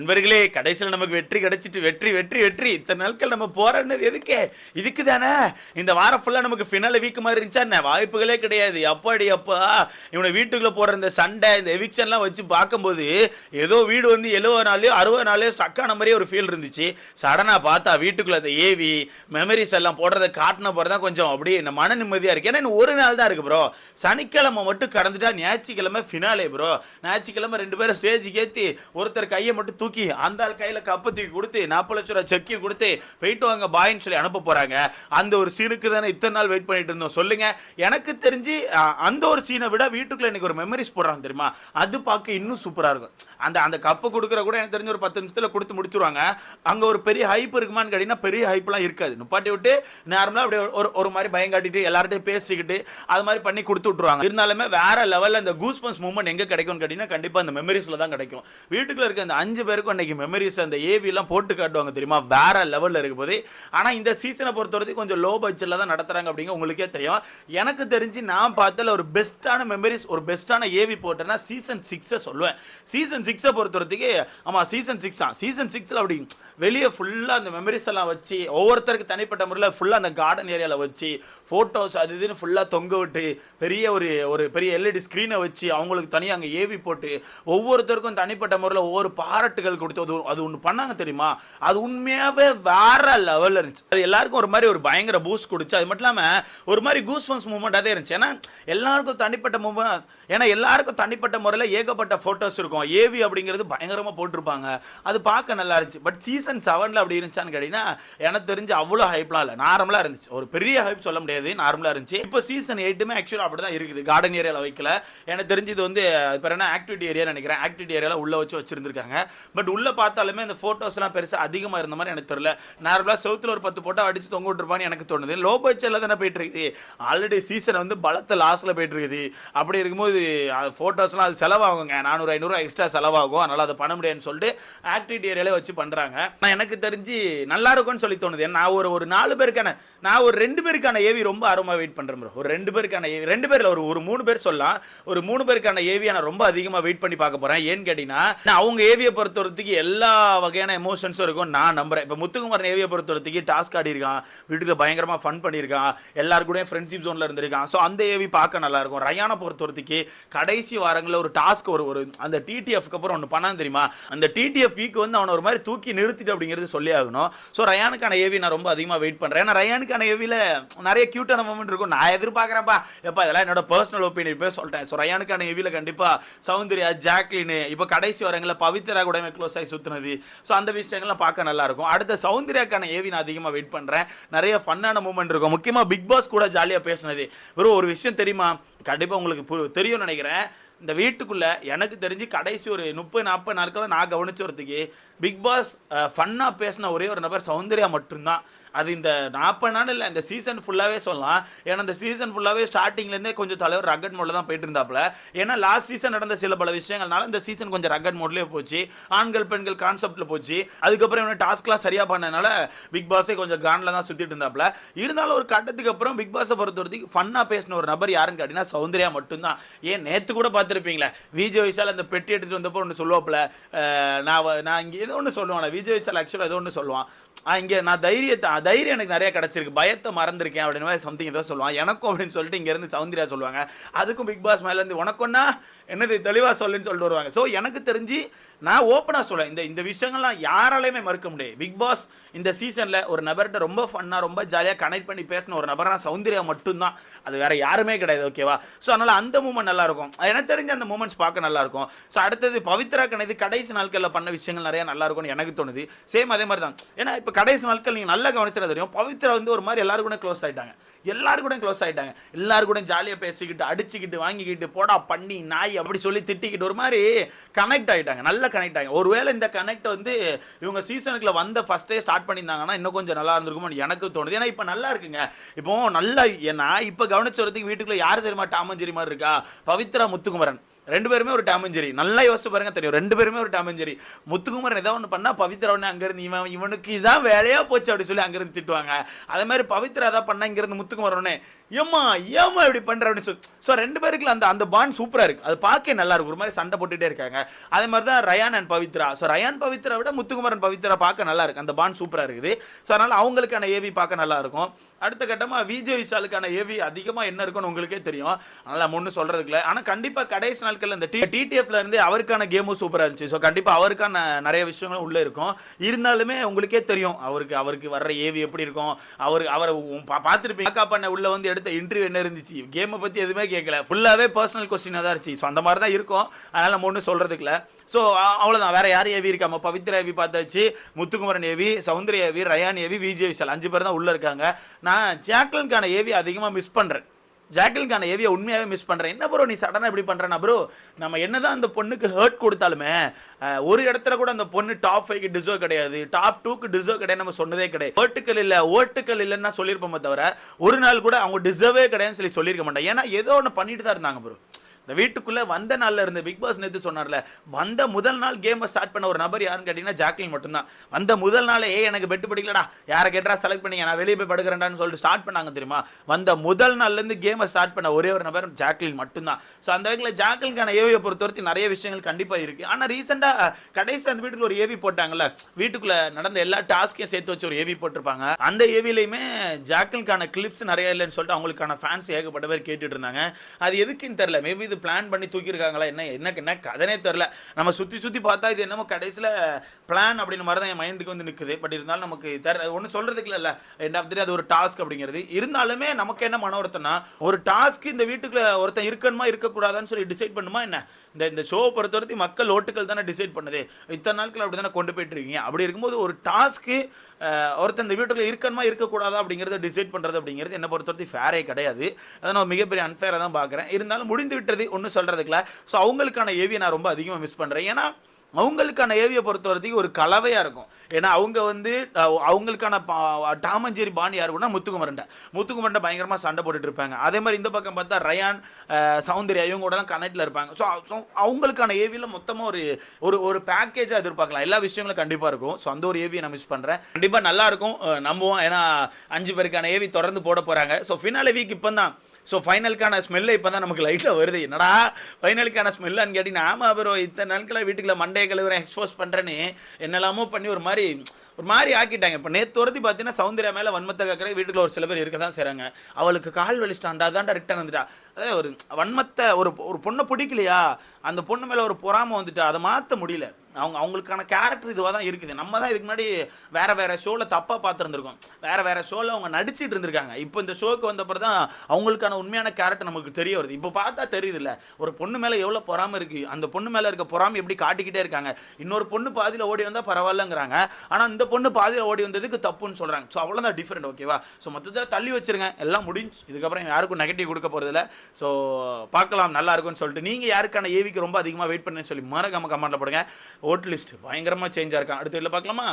நண்பர்களே கடைசியில் நமக்கு வெற்றி கிடைச்சிட்டு வெற்றி வெற்றி வெற்றி. இத்தனை நாட்கள் நம்ம போராடினது எதுக்கு? இதுக்கு தானே? இந்த வாரம் ஃபுல்லாக நமக்கு ஃபினால வீக் மாதிரி இருந்துச்சா என்ன? வாய்ப்புகளே கிடையாது. அப்பாடி அப்பா. இவனை வீட்டுக்குள்ளே போடுற இந்த சண்டை இந்த எவிக்ஷன்லாம் வச்சு பார்க்கும்போது ஏதோ வீடு வந்து எழுபது நாள்லையோ அறுபது நாள்லையோ ஸ்டக்கான மாதிரியே ஒரு ஃபீல் இருந்துச்சு. சடனாக பார்த்தா வீட்டுக்குள்ளே அந்த ஏவி மெமரிஸ் எல்லாம் போடுறத காட்டின போகிறது தான் கொஞ்சம் அப்படியே இந்த மன நிம்மதியாக இருக்குது ஏன்னா ஒரு நாள் தான் இருக்குது ப்ரோ சனிக்கிழமை மட்டும் கடந்துட்டா ஞாயிற்றுக்கிழமை ஃபினாலே ப்ரோ ஞாயிற்றுக்கிழமை ரெண்டு பேரும் ஸ்டேஜுக்கு ஏற்றி ஒருத்தர் கையை மட்டும் தூக்கி அந்த ஆள் கையில் கப்பை தூக்கி கொடுத்து நாற்பது லட்ச ரூபா செக்கையும் கொடுத்து போயிட்டு வாங்க பாயின்னு சொல்லி அனுப்ப போகிறாங்க அந்த ஒரு சீனுக்கு தானே இத்தனை நாள் வெயிட் பண்ணிட்டு இருந்தோம். சொல்லுங்க. எனக்கு தெரிஞ்சு அந்த ஒரு சீனை விட வீட்டுக்குள்ள இன்னைக்கு ஒரு மெமரிஸ் போடுறாங்க தெரியுமா? அது பார்க்க இன்னும் சூப்பராக இருக்கும். அந்த அந்த கப்பு கொடுக்குற கூட எனக்கு தெரிஞ்ச ஒரு பத்து நிமிஷத்தில் கொடுத்து முடிச்சுருவாங்க. அங்கே ஒரு பெரிய ஹைப் இருக்குமான்னு கேட்டிங்கன்னா பெரிய ஹைப்லாம் இருக்காது. நுப்பாட்டி விட்டு நார்மலாக அப்படியே ஒரு ஒரு மாதிரி பயம் காட்டிட்டு எல்லார்ட்டையும் பேசிக்கிட்டு அது மாதிரி பண்ணி கொடுத்து விட்ருவாங்க இருந்தாலுமே வேற லெவலில் அந்த கூஸ்பன்ஸ் மூமெண்ட் எங்கே கிடைக்கும்னு கேட்டிங்கன்னா கண்டிப்பாக அந்த மெமரிஸில் தான் கிடைக்கும். வீட்டுக்குள்ள இருக்க அந்த அஞ்சு பேர் பேருக்கும் அன்னைக்கு மெமரிஸ் அந்த ஏவிலாம் போட்டு காட்டுவாங்க தெரியுமா? வேற லெவலில் இருக்கும் போது ஆனால் இந்த சீசனை பொறுத்தவரைக்கும் கொஞ்சம் லோ பட்ஜெட்டில் தான் நடத்துறாங்க அப்படிங்க உங்களுக்கே தெரியும். எனக்கு தெரிஞ்சு நான் பார்த்ததில் ஒரு பெஸ்ட்டான மெமரிஸ் ஒரு பெஸ்ட்டான ஏவி போட்டேன்னா சீசன் சிக்ஸை சொல்லுவேன். சீசன் சிக்ஸை பொறுத்தவரத்துக்கு ஆமாம் சீசன் சிக்ஸ் தான். சீசன் சிக்ஸில் அப்படி வெளியே ஃபுல்லாக அந்த மெமரிஸ் எல்லாம் வச்சு ஒவ்வொருத்தருக்கு தனிப்பட்ட முறையில் ஃபுல்லாக அந்த கார்டன் ஏரியாவில் வச்சு ஃபோட்டோஸ் அது இதுன்னு ஃபுல்லாக தொங்க விட்டு பெரிய ஒரு ஒரு பெரிய எல்இடி ஸ்க்ரீனை வச்சு அவங்களுக்கு தனியாக அங்கே ஏவி போட்டு ஒவ்வொருத்தருக்கும் தனிப்பட்ட முறையில் ஒவ்வொரு பாராட்டுகள் கொடுத்து அது அது ஒன்று பண்ணாங்க தெரியுமா? அது உண்மையாகவே வேற லெவலில் இருந்துச்சு. அது எல்லாருக்கும் ஒரு மாதிரி ஒரு பயங்கர பூஸ்ட் கொடுச்சு. அது மட்டும் இல்லாமல் ஒரு மாதிரி கூஸ் பம்ஸ் மூமெண்ட்டாக இருந்துச்சு. ஏன்னா எல்லாருக்கும் தனிப்பட்ட மூமெண்ட் ஏன்னா எல்லாருக்கும் தனிப்பட்ட முறையில் ஏகப்பட்ட ஃபோட்டோஸ் இருக்கும். ஏவி அப்படிங்கிறது பயங்கரமாக போட்டிருப்பாங்க. அது பார்க்க நல்லா இருந்துச்சு. பட் சீசன் செவனில் அப்படி இருந்துச்சான்னு கேட்டிங்கன்னா எனக்கு தெரிஞ்சு அவ்வளோ ஹைப்லாம் இல்லை. நார்மலாக இருந்துச்சு. ஒரு பெரிய ஹைப் சொல்ல முடியாது. நார்மலாக இருந்துச்சு. இப்போ சீசன் எயிட்டுமே ஆக்சுவலாக அப்படி தான் இருக்குது. கார்டன் ஏரியாவில் வைக்கல. எனக்கு தெரிஞ்சு இது வந்து இப்போ என்ன? ஆக்டிவிட்டி ஏரியான்னு நினைக்கிறேன். ஆக்டிவிட்டி ஏரியாவில் உள்ளே வச்சு வச்சுருந்துருக்காங்க. பட் உள்ளே பார்த்தாலுமே அந்த ஃபோட்டோஸ்லாம் பெருசாக அதிகமாக இருந்த மாதிரி எனக்கு தெரியல. நார்மலாக சவுத்தில் ஒரு பத்து போட்டோ அடிச்சு தொங்க விட்டுருப்பான்னு எனக்கு தோணுது. லோ பட்ஜெட்டில் தானே போயிட்டு இருக்குது ஆல்ரெடி சீசன் வந்து பலத்த லாஸில் போயிட்டுருக்குது. அப்படி இருக்கும்போது ஃபோட்டோஸ்லாம் அது செலவாகுங்க. நானூறு ஐநூறுரூவா எக்ஸ்ட்ரா செலவாகும். அதனால் அதை பண்ண முடியாதுன்னு சொல்லிட்டு ஆக்டிவிட்டி ஏரியாலே வச்சு பண்ணுறாங்க நான் எனக்கு தெரிஞ்சு நல்லா இருக்கும்னு சொல்லி தோணுது. ஏன்னா நான் ஒரு ஒரு நாலு பேருக்கான நான் ஒரு ரெண்டு பேருக்கான ஏவி ரொம்ப ஆர்வமாக வெயிட் பண்ணுறேன் ப்ரோ ஒரு ரெண்டு பேருக்கான ஏவி ரெண்டு பேரில் ஒரு ஒரு மூணு பேர் சொல்லலாம். ஒரு மூணு பேருக்கான ஏவியை நான் ரொம்ப அதிகமாக வெயிட் பண்ணி பார்க்க போகிறேன் ஏன்னு கேட்டிங்கன்னா நான் அவங்க ஏவியை பொறுத்த பொறுத்தவரத்துக்கு எல்லா வகையான எமோஷன்ஸும் இருக்கும். நான் நம்புறேன். இப்போ முத்துக்குமார் நேவியை பொறுத்தவரத்துக்கு டாஸ்க் ஆடி இருக்கான் வீட்டுக்கு பயங்கரமாக ஃபன் பண்ணியிருக்கான். எல்லாரு கூடயும் ஃப்ரெண்ட்ஷிப் ஜோனில் இருந்திருக்கான். ஸோ அந்த ஏவி பார்க்க நல்லா இருக்கும். ரயானை பொறுத்தவரத்துக்கு கடைசி வாரங்களில் ஒரு டாஸ்க் ஒரு ஒரு அந்த டிடிஎஃப்க்கு அப்புறம் ஒன்று பண்ணான்னு தெரியுமா? அந்த டிடிஎஃப் வீக் வந்து அவனை ஒரு மாதிரி தூக்கி நிறுத்திட்டு அப்படிங்கிறது சொல்லி ஆகணும். ஸோ ரயானுக்கான ஏவி நான் ரொம்ப அதிகமாக வெயிட் பண்ணுறேன் ஏன்னா ரயானுக்கான ஏவியில் நிறைய க்யூட்டான மூமெண்ட் இருக்கும். நான் எதிர்பார்க்குறேன்ப்பா எப்போ இதெல்லாம் என்னோட பர்சனல் ஒப்பீனியன் போய் சொல்லிட்டேன். ஸோ ரயானுக்கான ஏவியில் கண்டிப்பாக சௌந்தர்யா ஜாக்லின் இப்போ கடைசி வாரங்களில் பவித்ரா கூட க்ளோஸ் ஆகி சுற்றுனது ஸோ அந்த விஷயங்கள்லாம் பார்க்க நல்லா இருக்கும் அடுத்த சௌந்தர்யாக்கான ஏவி நான் அதிகமாக வெயிட் பண்ணுறேன் நிறைய ஃபன்னான மூமெண்ட் இருக்கும். முக்கியமாக பிக் பாஸ் கூட ஜாலியாக பேசினது. வெறும் ஒரு விஷயம் தெரியுமா? கண்டிப்பாக உங்களுக்கு பு- தெரியும்னு நினைக்கிறேன். இந்த வீட்டுக்குள்ளே எனக்கு தெரிஞ்சு கடைசி ஒரு முப்பது நாற்பது நாட்களில் நான் கவனிச்ச ஒருத்துக்கு பிக் பாஸ் ஃபன்னாக பேசின ஒரே ஒரு நபர் சௌந்தர்யா மட்டும்தான். அது இந்த நாற்பது நாள் இல்லை இந்த சீசன் ஃபுல்லாகவே சொல்லலாம். ஏன்னா இந்த சீசன் ஃபுல்லாகவே ஸ்டார்டிங்லேருந்தே கொஞ்சம் தலைவர் ரகட் மோடில் தான் போயிட்டு இருந்தாப்புல ஏன்னா லாஸ்ட் சீசன் நடந்த சில பல விஷயங்கள்னால இந்த சீசன் கொஞ்சம் ரகட் மோட்லேயே போச்சு. ஆண்கள் பெண்கள் கான்செப்டில் போச்சு. அதுக்கப்புறம் இவனை டாஸ்க்லாம் சரியாக பண்ணனால பிக் பாஸே கொஞ்சம் கானில் தான் சுற்றிட்டு இருந்தாப்புல. இருந்தாலும் ஒரு கட்டத்துக்கு அப்புறம் பிக் பாஸை பொறுத்த வரைக்கும் ஃபன்னாக பேசின ஒரு நபர் யாருன்னு கேட்டிங்கன்னா சௌந்தர்யா மட்டும்தான். ஏன் நேற்று கூட பார்த்துருப்பீங்களே விஜய் விஷால் அந்த பெட்டி எடுத்துகிட்டு வந்தப்போ ஒன்று சொல்லுவாப்புல நான் நான் இங்கே ஏதோ ஒன்று சொல்லுவான் விஜய் விஷால் ஆக்சுவலாக ஏதோ ஒன்று சொல்லுவான். இங்கே நான் தைரியத்தை தைரியம் எனக்கு நிறைய கிடச்சிருக்கு. பயத்தை மறந்துருக்கேன் அப்படின்னு மாதிரி சம்திங் ஏதோ சொல்லுவான் எனக்கும் அப்படின்னு சொல்லிட்டு இங்கேருந்து சவுந்தர்யா சொல்லுவாங்க. அதுக்கும் பிக் பாஸ் மேலேருந்து உனக்குன்னா என்னது தெளிவாக சொல்லுன்னு சொல்லிட்டு வருவாங்க. ஸோ எனக்கு தெரிஞ்சு நான் ஓப்பனாக சொல்லுவேன் இந்த இந்த விஷயங்கள்லாம் யாராலையுமே மறுக்க முடியாது. பிக் பாஸ் இந்த சீசனில் ஒரு நபர்கிட்ட ரொம்ப ஃபன்னாக ரொம்ப ஜாலியாக கனெக்ட் பண்ணி பேசின ஒரு நபர்னா சௌந்தர்யா மட்டும்தான். அது வேறு யாருமே கிடையாது ஓகேவா ஸோ அதனால் அந்த மூமெண்ட் நல்லாயிருக்கும். எனக்கு தெரிஞ்ச அந்த மூமெண்ட்ஸ் பார்க்க நல்லா இருக்கும் ஸோ அடுத்தது பவித்ரா கணது கடைசி நாட்களில் பண்ண விஷயங்கள் நிறையா நல்லாயிருக்கும்னு எனக்கு தோணுது. சேம் அதே மாதிரி தான் ஏன்னா இப்போ கடைசி நாட்கள் நீங்கள் நல்லா கவனிச்சா தெரியும். பவித்ரா வந்து ஒரு மாதிரி எல்லாரும் கூட க்ளோஸ் ஆயிட்டாங்க. எல்லாரும் கூட க்ளோஸ் ஆகிட்டாங்க எல்லாரும் கூட ஜாலியாக பேசிக்கிட்டு அடிச்சுக்கிட்டு வாங்கிக்கிட்டு போடா பண்ணி நாய் அப்படி சொல்லி திட்டிக்கிட்டு ஒரு மாதிரி கனெக்ட் ஆகிட்டாங்க நல்லா கனெக்ட் ஆகிங்க ஒருவேளை இந்த கனெக்ட் வந்து இவங்க சீசனுக்குள்ள வந்த ஃபஸ்ட்டே ஸ்டார்ட் பண்ணியிருந்தாங்கன்னா இன்னும் கொஞ்சம் நல்லா இருந்திருக்கும்னு எனக்கு தோணுது. ஏன்னா இப்போ நல்லா இருக்குங்க. இப்போ நல்லா நான் இப்போ கவனிச்ச வரதுக்கு வீட்டுக்குள்ளே யார் தெரியுமா டாமஞ்சேரி மாதிரி இருக்கா? பவித்ரா முத்துக்குமரன். ரெண்டு பேருமே ஒரு டாமஞ்சேரி நல்லா யோசிச்சு பாருங்க தெரியும். ரெண்டு பேருமே ஒரு டாமஞ்சேரி முத்துக்குமரன் ஏதோ ஒன்று பண்ணால் பவித்ரா ஒன்று அங்கேருந்து இவன் இவனுக்கு இதான் வேலையாக போச்சு அப்படின்னு சொல்லி அங்கேருந்து திட்டுவாங்க. அதே மாதிரி பவித்ரா ஏதாவது பண்ணால் இங்கேருந்து முத்துக்குமரன் உடனே ஏம்மா ஏம்மா இப்படி பண்ற அப்படின்னு சொல்லி ஸோ ரெண்டு பேருக்குள்ள அந்த அந்த பாண்ட் சூப்பரா இருக்கு. அது பார்க்க நல்லா இருக்கு ஒரு மாதிரி சண்டை போட்டுட்டே இருக்காங்க. அதே மாதிரி தான் ரயான் அண்ட் பவித்ரா ஸோ ரயான் பவித்ரா விட முத்துக்குமரன் பவித்ரா பார்க்க நல்லா இருக்கு. அந்த பாண்ட் சூப்பரா இருக்குது. ஸோ அதனால அவங்களுக்கான ஏவி பார்க்க நல்லா இருக்கும். அடுத்த கட்டமாக விஜய் விஷாலுக்கான ஏவி அதிகமாக என்ன இருக்குன்னு உங்களுக்கே தெரியும். அதனால ஒன்றும் சொல்றதுக்கு இல்லை. ஆனால் கண்டிப்பாக கடைசி நாட்கள்ல இந்த டிடிஎஃப்ல இருந்து அவருக்கான கேமும் சூப்பராக இருந்துச்சு. ஸோ கண்டிப்பாக அவருக்கான நிறைய விஷயங்களும் உள்ள இருக்கும். இருந்தாலுமே உங்களுக்கே தெரியும். அவருக்கு அவருக்கு வர்ற ஏவி எப்படி இருக்கும்? அவர் அவரை பார்த்துருப்பீங்க. அக்கா பண்ண உள்ள வந்து எடுத்து இன்டர்வியூ என்ன இருந்துச்சு? கேமை பற்றி எதுவுமே கேட்கல ஃபுல்லாகவே பர்சனல் கொஸ்டினாக தான் இருந்துச்சு. ஸோ அந்த மாதிரி தான் இருக்கும். அதனால் நம்ம ஒன்றும் சொல்கிறதுக்குல ஸோ அவ்வளோதான் வேறு யார் ஏவி இருக்காம பவித்ர ஏவி பார்த்தாச்சு Muthukumaran AV Soundarya AV Rayan AV Vijay Vishal அஞ்சு பேர் தான் உள்ளே இருக்காங்க. நான் ஜாக்லன்கான ஏவி அதிகமாக மிஸ் பண்ணுறேன் ஜாக்கிலுக்கான ஏவியை உண்மையாகவே மிஸ் பண்ணுறேன் என்ன ப்ரோ நீ சடனாக இப்படி பண்ணுறேன்னா ப்ரோ நம்ம என்னதான் அந்த பொண்ணுக்கு ஹர்ட் கொடுத்தாலுமே ஒரு இடத்துல கூட அந்த பொண்ணு டாப் ஃபைவ்க்கு டிசர்வ் கிடையாது. டாப் டூக்கு டிசர்வ் கிடையாது நம்ம சொன்னதே கிடையாது. ஓட்டுக்கள் இல்லை ஓட்டுக்கள் இல்லைன்னு தான் சொல்லியிருப்போமே தவிர ஒரு நாள் கூட அவங்க டிசர்வே கிடையாதுன்னு சொல்லி சொல்லியிருக்க மாட்டேன் ஏன்னா ஏதோ ஒன்று பண்ணிட்டு தான் இருந்தாங்க ப்ரோ இந்த வீட்டுக்குள்ளே வந்த நாளில் இருந்து பிக் பாஸ் நேற்று சொன்னார்ல வந்த முதல் நாள் கேமை ஸ்டார்ட் பண்ண ஒரு நபர் யாருன்னு கேட்டிங்கன்னா ஜாக்லின் மட்டும்தான். வந்த முதல் நாளே ஏ எனக்கு பெட்டு பிடிக்கலடா யாரை கேட்டா செலக்ட் பண்ணி நான் வெளியே போய் படுக்கிறேன்டான்னு சொல்லிட்டு ஸ்டார்ட் பண்ணாங்க தெரியுமா? வந்த முதல் நாள்லேருந்து கேமை ஸ்டார்ட் பண்ண ஒரே ஒரு நபர் ஜாக்லின் மட்டும்தான். ஸோ அந்த வகையில் ஜாக்லின்கான ஏவியை பொறுத்தவரைக்கும் நிறைய விஷயங்கள் கண்டிப்பாக இருக்குது ஆனால் ரீசெண்டாக கடைசி அந்த வீட்டுக்குள்ள ஒரு ஏவி போட்டாங்கல்ல வீட்டுக்குள்ளே நடந்த எல்லா டாஸ்கையும் சேர்த்து வச்சு ஒரு ஏவி போட்டிருப்பாங்க. அந்த ஏவிலையுமே ஜாக்லின்கான கிளிப்ஸ் நிறைய இல்லைன்னு சொல்லிட்டு அவங்களுக்கான ஃபேன்ஸ் ஏகப்பட்ட பேர் கேட்டுட்டு இருந்தாங்க. அது எதுக்குன்னு தெரியல மேபி இது பிளான் பண்ணி தூக்கியிருக்காங்களா? என்ன என்ன என்ன கதனே தெரில நம்ம சுற்றி சுற்றி பார்த்தா இது என்னமோ கடைசியில் பிளான் அப்படின்னு மாதிரி தான் என் மைண்டுக்கு வந்து நிற்குது பட் இருந்தாலும் நமக்கு தெர ஒன்றும் சொல்கிறதுக்கு இல்லை. என் ஆஃப் அது ஒரு டாஸ்க் அப்படிங்கிறது. இருந்தாலுமே நமக்கு என்ன மன ஒருத்தனா ஒரு டாஸ்க் இந்த வீட்டுக்குள்ள ஒருத்தன் இருக்கணுமா இருக்கக்கூடாதான்னு சொல்லி டிசைட் பண்ணுமா என்ன? இந்த இந்த ஷோ பொறுத்த வரைக்கும் மக்கள் ஓட்டுகள் தானே டிசைட் பண்ணுது. இத்தனை நாட்கள் அப்படி தானே கொண்டு போயிட்டு இருக்கீங்க. அப்படி இருக்கும்போது ஒரு டாஸ்க்கு ஒருத்தன் இந்த வீட்டுக்குள்ள இருக்கணுமா இருக்கக்கூடாதா அப்படிங்கிறத டிசைட் பண்ணுறது அப்படிங்கிறது என்ன பொறுத்த வரைக்கும் ஃபேரே கிடையாது. அதை நான் மிகப்பெரிய அன்ஃபேராக தான் பார்க்குறேன். இருந்தாலும் முடிந்து விட்டது ஒன்றும் சொல்கிறதுக்குல ஸோ அவங்களுக்கான ஏவியை நான் ரொம்ப அதிகமாக மிஸ் பண்ணுறேன் ஏன்னா அவங்களுக்கான ஏவியை பொறுத்த வரைக்கும் ஒரு கலவையாக இருக்கும். ஏன்னா அவங்க வந்து அவங்களுக்கான பா- டாமஞ்சேரி பாணி யார் கூட முத்துக்குமரன்ட்ட. முத்துக்குமரன்ட்ட பயங்கரமாக சண்டை போட்டுட்டு இருப்பாங்க. அதே மாதிரி இந்த பக்கம் பார்த்தா ரயான் சௌந்தர்யா இவங்க கூடலாம் கனெக்டில் இருப்பாங்க. ஸோ ஸோ அவங்களுக்கான ஏவியில் மொத்தமாக ஒரு ஒரு ஒரு பேக்கேஜாக எதிர்பார்க்கலாம். எல்லா விஷயங்களும் கண்டிப்பாக இருக்கும். ஸோ அந்த ஒரு ஏவியை நான் மிஸ் பண்ணுறேன் கண்டிப்பாக நல்லா இருக்கும் நம்புவோம். ஏன்னா அஞ்சு பேருக்கான ஏவி தொடர்ந்து போட போகிறாங்க ஸோ ஃபினாலே வீக் இப்போ தான் ஸோ ஃபைனலுக்கான ஸ்மெல்லு இப்போ தான் நமக்கு லைட்டாக வருது. என்னடா? ஃபைனலுக்கான ஸ்மெல்லான்னு கேட்டிங்கன்னா ஆமாம் ப்ரோ இத்தனை நாட்களில் வீட்டுக்குள்ள மண்டே கழுவுறேன் எக்ஸ்போஸ் பண்ணுறேன்னு என்னெல்லாமோ பண்ணி ஒரு மாதிரி ஒரு மாதிரி ஆக்கிட்டாங்க. இப்போ நேற்று ஒருத்தி பார்த்தீங்கன்னா சௌந்தர்யா மேலே வன்மத்தை கேட்குற வீட்டுக்குள்ள ஒரு சில பேர் இருக்க தான் செய்கிறாங்க அவளுக்கு கால் வலிச்சிட்டாண்டா தான்டா ரிட்டன் வந்துட்டா. அதாவது ஒரு வன்மத்தை ஒரு ஒரு பொண்ணை பிடிக்கலையா? அந்த பொண்ணு மேலே ஒரு பொறாமை வந்துட்டு அதை மாற்ற முடியல. அவங்க அவங்களுக்கான கேரக்டர் இதுவாக தான் இருக்குது. நம்ம தான் இதுக்கு முன்னாடி வேறு வேறு ஷோவில் தப்பாக பார்த்துருந்துருக்கோம். வேறு வேறு ஷோவில் அவங்க நடிச்சிட்டு இருந்திருக்காங்க. இப்போ இந்த ஷோக்கு வந்தப்பறம் தான் அவங்களுக்கான உண்மையான கேரக்டர் நமக்கு தெரிய வருது. இப்போ பார்த்தா தெரியுதுல்ல ஒரு பொண்ணு மேலே எவ்வளோ பொறாமை இருக்குது அந்த பொண்ணு மேலே இருக்க பொறாமை எப்படி காட்டிக்கிட்டே இருக்காங்க. இன்னொரு பொண்ணு பாதியில் ஓடி வந்தால் பரவாயில்லங்கிறாங்க. ஆனால் இந்த பொண்ணு பாதியில் ஓடி வந்ததுக்கு தப்புன்னு சொல்கிறாங்க ஸோ அவ்வளோதான் டிஃப்ரெண்ட் ஓகேவா ஸோ மொத்தத்தில் தள்ளி வச்சிருங்க. எல்லாம் முடிஞ்சு. இதுக்கப்புறம் யாருக்கும் நெகட்டிவ் கொடுக்க போகிறதில்ல ஸோ பார்க்கலாம். நல்லா இருக்கும்னு சொல்லிட்டு. நீங்கள் யாருக்கான ஏவி ஏவிக்கு ரொம்ப அதிகமாக வெயிட் பண்ணேன்னு சொல்லி மறக்காம கமெண்ட்டில் போடுங்க. ஓட் லிஸ்ட் பயங்கரமாக சேஞ்சாக இருக்கான் அடுத்த இதில் பார்க்கலாமா?